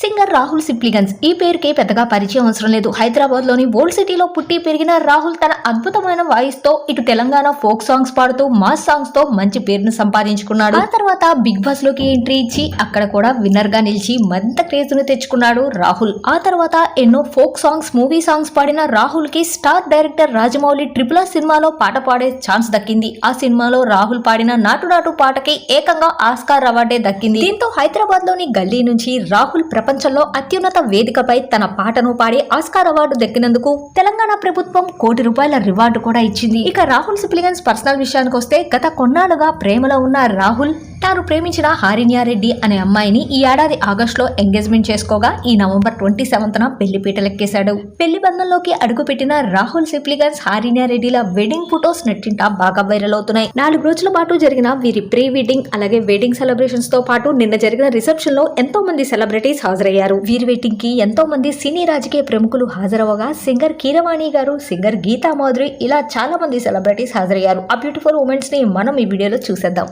Singer Rahul సిప్లిగన్స్. ఈ పేరుకి పెద్దగా పరిచయం అవసరం లేదు. హైదరాబాద్లోని ఓల్డ్ సిటీలో పుట్టి పెరిగిన రాహుల్ తన అద్భుతమైన వాయిస్తో ఇటు తెలంగాణ ఫోక్ సాంగ్స్ పాడుతూ మాస్ సాంగ్స్తో మంచి పేరును సంపాదించుకున్నాడు. ఆ తర్వాత బిగ్ బాస్లోకి ఎంట్రీ ఇచ్చి అక్కడ కూడా విన్నర్గా నిలిచి మరింత క్రేజ్ను తెచ్చుకున్నాడు రాహుల్. ఆ తర్వాత ఎన్నో ఫోక్ సాంగ్స్ మూవీ సాంగ్స్ పాడిన రాహుల్కి స్టార్ డైరెక్టర్ రాజమౌళి ట్రిపుల్ ఆ సినిమాలో పాట పాడే ఛాన్స్ దక్కింది. ఆ సినిమాలో రాహుల్ పాడిన నాటు నాటు పాటకి ఏకంగా ఆస్కార్ అవార్డే దక్కింది. దీంతో హైదరాబాద్లోని గల్లీ నుంచి రాహుల్ ప్రపంచంలో అత్యున్నత వేదికపై తన పాటను పాడి ఆస్కార్ అవార్డు దక్కినందుకు తెలంగాణ ప్రభుత్వం కోటి రూపాయల రివార్డు కూడా ఇచ్చింది. ఇక రాహుల్ సిప్లిగన్స్ పర్సనల్ విషయానికి వస్తే గత కొన్నాళ్ళుగా ప్రేమలో ఉన్న రాహుల్ తాను ప్రేమించిన హారిన్యారెడ్డి అనే అమ్మాయిని ఈ ఏడాది ఆగస్టులో ఎంగేజ్మెంట్ చేసుకోగా ఈ నవంబర్ ట్వంటీ సెవెంత్న పెళ్ళి పీటలెక్కేశాడు. పెళ్ళి బంధంలోకి అడుగుపెట్టిన రాహుల్ సిప్లిగన్స్ హారిన్యారెడ్డిల వెడ్డింగ్ ఫొటోస్ నెట్టింట బాగా వైరల్ అవుతున్నాయి. నాలుగు రోజుల పాటు జరిగిన వీరి ప్రీ వెడ్డింగ్ అలాగే వెడ్డింగ్ సెలబ్రేషన్స్తో పాటు నిన్న జరిగిన రిసెప్షన్లో ఎంతో మంది సెలబ్రిటీస్ హాజరయ్యారు. వీరి వెడ్డింగ్కి ఎంతో మంది సినీ రాజకీయ ప్రముఖులు హాజరవగా సింగర్ కీరవాణి గారు సింగర్ గీతా మాధురి ఇలా చాలా మంది సెలబ్రిటీస్ హాజరయ్యారు. ఆ బ్యూటిఫుల్ ఉమెన్స్ని మనం ఈ వీడియోలో చూసేద్దాం.